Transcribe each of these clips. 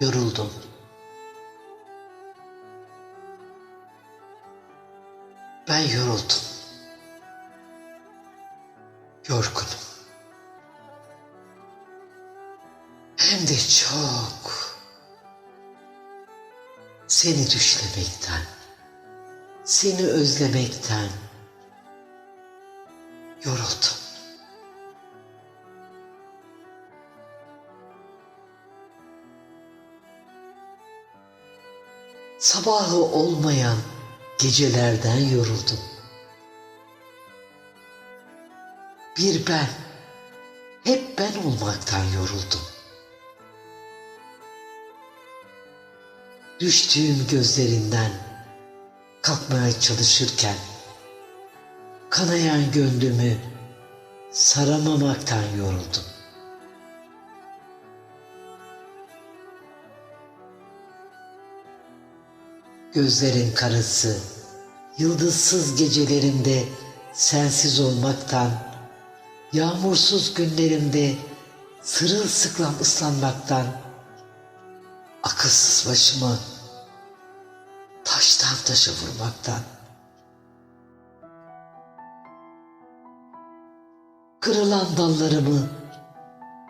Yoruldum. Ben yoruldum. Yorgunum. Hem de çok. Seni düşlemekten, seni özlemekten yoruldum. Sabahı olmayan gecelerden yoruldum. Bir ben, hep ben olmaktan yoruldum. Düştüğüm gözlerinden kalkmaya çalışırken kanayan gönlümü saramamaktan yoruldum. Gözlerin karası, yıldızsız gecelerimde sensiz olmaktan, yağmursuz günlerimde sırılsıklam ıslanmaktan, akılsız başımı taştan taşa vurmaktan, kırılan dallarımı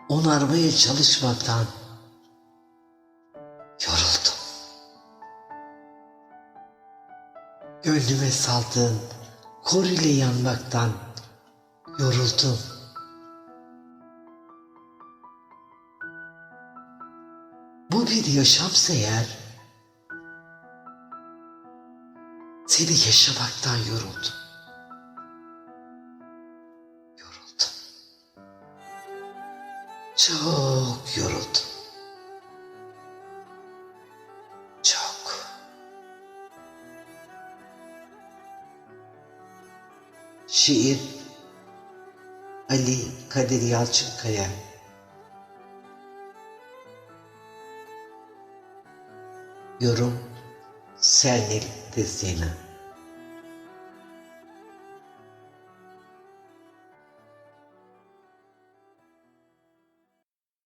onarmaya çalışmaktan Gönlüme saldığın kor ile yanmaktan yoruldum. Bu bir yaşamsa eğer seni yaşamaktan yoruldum. Yoruldum. Çok yoruldum. Şiir Ali Kadir Yalçınkaya. Yorum Selnil Destina